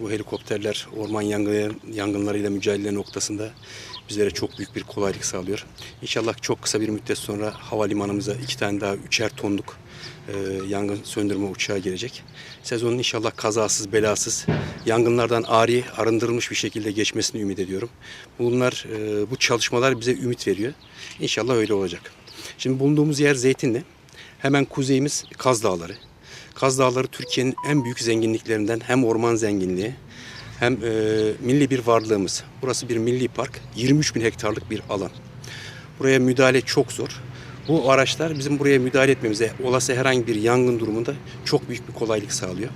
Bu helikopterler orman yangın, yangınlarıyla mücadele noktasında bizlere çok büyük bir kolaylık sağlıyor. İnşallah çok kısa bir müddet sonra havalimanımıza iki tane daha üçer tonluk e, yangın söndürme uçağı gelecek. Sezonun inşallah kazasız belasız yangınlardan ari arındırılmış bir şekilde geçmesini ümit ediyorum. Bunlar e, bu çalışmalar bize ümit veriyor. İnşallah öyle olacak. Şimdi bulunduğumuz yer Zeytinli. Hemen kuzeyimiz Kaz Dağları. Kaz Dağları Türkiye'nin en büyük zenginliklerinden hem orman zenginliği hem e, milli bir varlığımız. Burası bir milli park. 23 bin hektarlık bir alan. Buraya müdahale çok zor. Bu araçlar bizim buraya müdahale etmemize, olası herhangi bir yangın durumunda çok büyük bir kolaylık sağlıyor.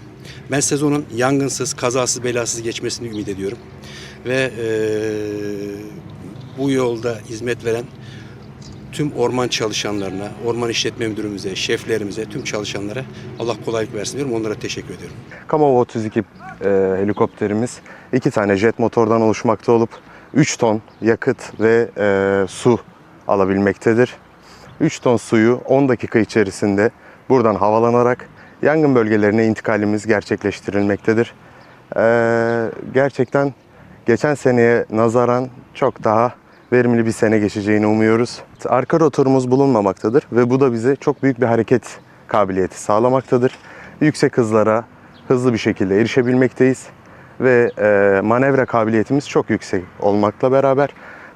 Ben sezonun yangınsız, kazasız, belasız geçmesini ümit ediyorum. Ve e, bu yolda hizmet veren tüm orman çalışanlarına, orman işletme müdürümüze, şeflerimize, tüm çalışanlara Allah kolaylık versin diyorum. Onlara teşekkür ediyorum. Kamova 32 e, helikopterimiz iki tane jet motordan oluşmakta olup 3 ton yakıt ve e, su alabilmektedir. 3 ton suyu 10 dakika içerisinde buradan havalanarak yangın bölgelerine intikalimiz gerçekleştirilmektedir. E, gerçekten geçen seneye nazaran çok daha verimli bir sene geçeceğini umuyoruz. Arka rotorumuz bulunmamaktadır ve bu da bize çok büyük bir hareket kabiliyeti sağlamaktadır. Yüksek hızlara hızlı bir şekilde erişebilmekteyiz ve e, manevra kabiliyetimiz çok yüksek olmakla beraber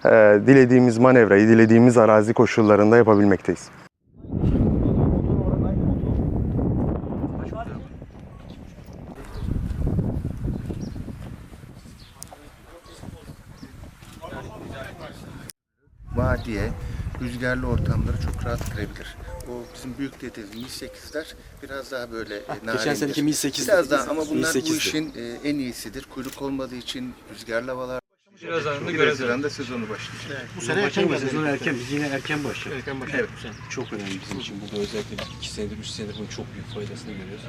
e, dilediğimiz manevrayı dilediğimiz arazi koşullarında yapabilmekteyiz. Vadiye, rüzgarlı ortamları çok rahat girebilir. O bizim büyük dediğimiz Mi-8'ler biraz daha böyle e, narindir. seneki Mi-8'ler. Biraz daha ama bunlar bu Mi-8'di. işin e, en iyisidir. Kuyruk olmadığı için rüzgarlı havalar. Birazdan da 1 göreceğiz. Haziran'da sezonu başlayacak. Bu sene erken geldi. Sezon erken, biz yine erken başladık. Erken bu sene. Çok önemli bizim için. Burada özellikle biz iki senedir, üç senedir bunun çok büyük faydasını görüyoruz.